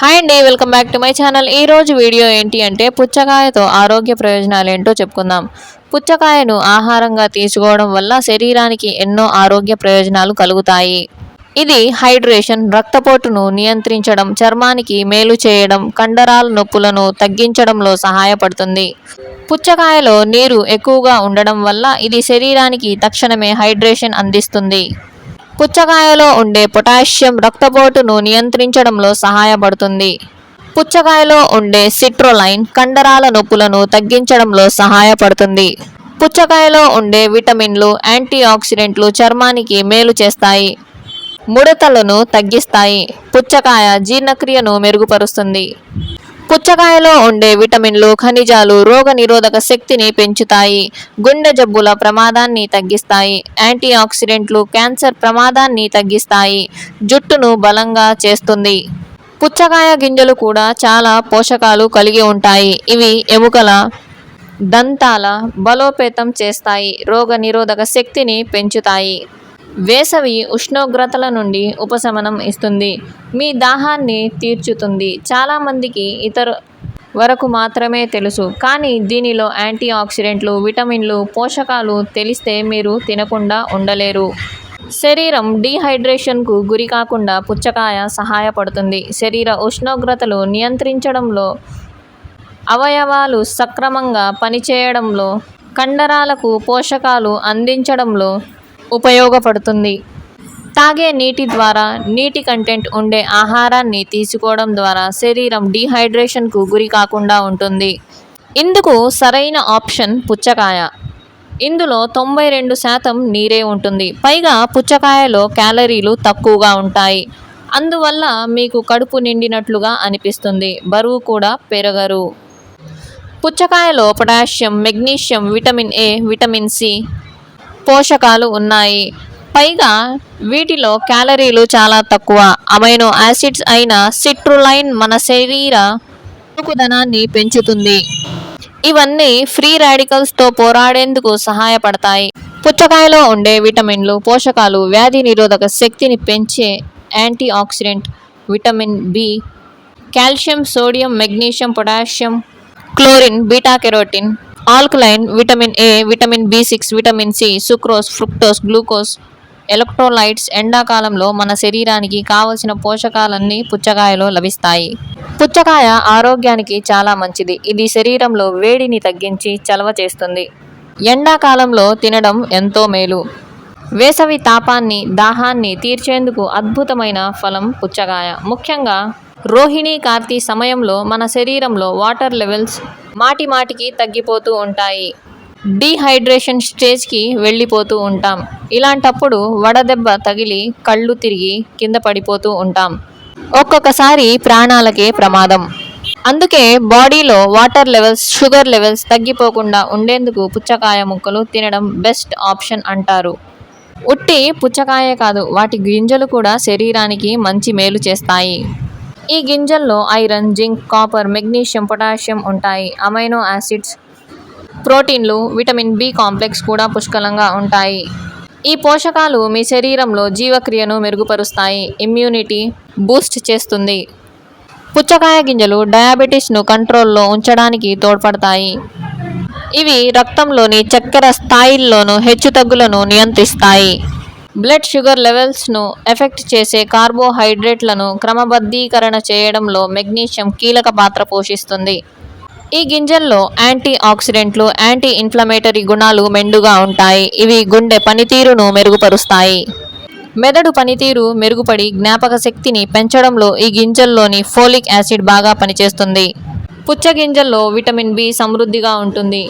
Hi అండి welcome back to my channel. ఈ రోజు వీడియో ఏంటి అంటే పుచ్చకాయతో ఆరోగ్య ప్రయోజనాలు ఏంటో చెప్పుకుందాం. పుచ్చకాయను ఆహారంగా తీసుకోవడం వల్ల శరీరానికి ఎన్నో ఆరోగ్య ప్రయోజనాలు కలుగుతాయి. ఇది హైడ్రేషన్ రక్తపోటును నియంత్రించడం చర్మానికి మేలు చేయడం కండరాల నొప్పులను తగ్గించడంలో సహాయపడుతుంది. పుచ్చకాయలో నీరు ఎక్కువగా ఉండడం వల్ల ఇది శరీరానికి తక్షణమే హైడ్రేషన్ అందిస్తుంది. పుచ్చకాయలో ఉండే పొటాషియం రక్తపోటును నియంత్రించడంలో సహాయపడుతుంది. పుచ్చకాయలో ఉండే సిట్రోలైన్ కండరాల నొప్పులను తగ్గించడంలో సహాయపడుతుంది. పుచ్చకాయలో ఉండే విటమిన్లు యాంటీ ఆక్సిడెంట్లు చర్మానికి మేలు చేస్తాయి. ముడతలను తగ్గిస్తాయి. పుచ్చకాయ జీర్ణక్రియను మెరుగుపరుస్తుంది. పుచ్చకాయలో ఉండే విటమిన్లు ఖనిజాలు రోగ నిరోధక శక్తిని పెంచుతాయి. గుండె జబ్బుల ప్రమాదాన్ని తగ్గిస్తాయి. యాంటీ ఆక్సిడెంట్లు క్యాన్సర్ ప్రమాదాన్ని తగ్గిస్తాయి. జుట్టును బలంగా చేస్తుంది. పుచ్చకాయ గింజలు కూడా చాలా పోషకాలు కలిగి ఉంటాయి. ఇవి ఎముకల దంతాల బలోపేతం చేస్తాయి. రోగ నిరోధక శక్తిని పెంచుతాయి. వేసవి ఉష్ణోగ్రతల నుండి ఉపశమనం ఇస్తుంది. మీ దాహాన్ని తీర్చుతుంది. చాలామందికి ఇతర వరకు మాత్రమే తెలుసు. కానీ దీనిలో యాంటీ ఆక్సిడెంట్లు విటమిన్లు పోషకాలు తెలిస్తే మీరు తినకుండా ఉండలేరు. శరీరం డీహైడ్రేషన్కు గురి కాకుండా పుచ్చకాయ సహాయపడుతుంది. శరీర ఉష్ణోగ్రతలు నియంత్రించడంలో అవయవాలు సక్రమంగా పనిచేయడంలో కండరాలకు పోషకాలు అందించడంలో ఉపయోగపడుతుంది. తాగే నీటి ద్వారా నీటి కంటెంట్ ఉండే ఆహారాన్ని తీసుకోవడం ద్వారా శరీరం డీహైడ్రేషన్కు గురి కాకుండా ఉంటుంది. ఇందుకు సరైన ఆప్షన్ పుచ్చకాయ. ఇందులో తొంభై రెండు శాతం నీరే ఉంటుంది. పైగా పుచ్చకాయలో క్యాలరీలు తక్కువగా ఉంటాయి. అందువల్ల మీకు కడుపు నిండినట్లుగా అనిపిస్తుంది. బరువు కూడా పెరగరు. పుచ్చకాయలో potassium magnesium vitamin A vitamin C పోషకాలు ఉన్నాయి. పైగా వీటిలో క్యాలరీలు చాలా తక్కువ. అమైనో యాసిడ్స్ అయిన సిట్రులైన్ మన శరీర చురుకుదనాన్ని పెంచుతుంది. ఇవన్నీ ఫ్రీ రాడికల్స్తో పోరాడేందుకు సహాయపడతాయి. పుచ్చకాయలో ఉండే విటమిన్లు పోషకాలు వ్యాధి నిరోధక శక్తిని పెంచే antioxidant vitamin B calcium sodium magnesium potassium chlorine beta carotene alkaline vitamin A vitamin B six vitamin C sucrose fructose glucose electrolytes ఎండాకాలంలో మన శరీరానికి కావలసిన పోషకాలన్నీ పుచ్చకాయలో లభిస్తాయి. పుచ్చకాయ ఆరోగ్యానికి చాలా మంచిది. ఇది శరీరంలో వేడిని తగ్గించి చలవ చేస్తుంది. ఎండాకాలంలో తినడం ఎంతో మేలు. వేసవి తాపాన్ని దాహాన్ని తీర్చేందుకు అద్భుతమైన ఫలం పుచ్చకాయ. ముఖ్యంగా రోహిణి కార్తీ సమయంలో మన శరీరంలో వాటర్ లెవెల్స్ మాటి మాటికి తగ్గిపోతూ ఉంటాయి. డీహైడ్రేషన్ స్టేజ్కి వెళ్ళిపోతూ ఉంటాం. ఇలాంటప్పుడు వడదెబ్బ తగిలి కళ్ళు తిరిగి కింద పడిపోతూ ఉంటాం. ఒక్కొక్కసారి ప్రాణాలకే ప్రమాదం. అందుకే బాడీలో వాటర్ లెవెల్స్ షుగర్ లెవెల్స్ తగ్గిపోకుండా ఉండేందుకు పుచ్చకాయ ముక్కలు తినడం బెస్ట్ ఆప్షన్ అంటారు. ఉట్టి పుచ్చకాయే కాదు వాటి గింజలు కూడా శరీరానికి మంచి మేలు చేస్తాయి. ఈ గింజల్లో iron zinc copper magnesium potassium ఉంటాయి. అమైనో యాసిడ్స్ ప్రోటీన్లు విటమిన్ బి కాంప్లెక్స్ కూడా పుష్కలంగా ఉంటాయి. ఈ పోషకాలు మీ శరీరంలో జీవక్రియను మెరుగుపరుస్తాయి. ఇమ్యూనిటీ బూస్ట్ చేస్తుంది. పుచ్చకాయ గింజలు డయాబెటీస్ను కంట్రోల్లో ఉంచడానికి తోడ్పడతాయి. ఇవి రక్తంలోని చక్కెర స్థాయిల్లోనూ హెచ్చుతగ్గులను నియంత్రిస్తాయి. బ్లడ్ షుగర్ లెవెల్స్ను ఎఫెక్ట్ చేసే కార్బోహైడ్రేట్లను క్రమబద్ధీకరణ చేయడంలో మెగ్నీషియం కీలక పాత్ర పోషిస్తుంది. ఈ గింజల్లో యాంటీ ఆక్సిడెంట్లు యాంటీ ఇన్ఫ్లమేటరీ గుణాలు మెండుగా ఉంటాయి. ఇవి గుండె పనితీరును మెరుగుపరుస్తాయి. మెదడు పనితీరు మెరుగుపడి జ్ఞాపక శక్తిని పెంచడంలో ఈ గింజల్లోని ఫోలిక్ యాసిడ్ బాగా పనిచేస్తుంది. పుచ్చ గింజల్లో విటమిన్ బి సమృద్ధిగా ఉంటుంది.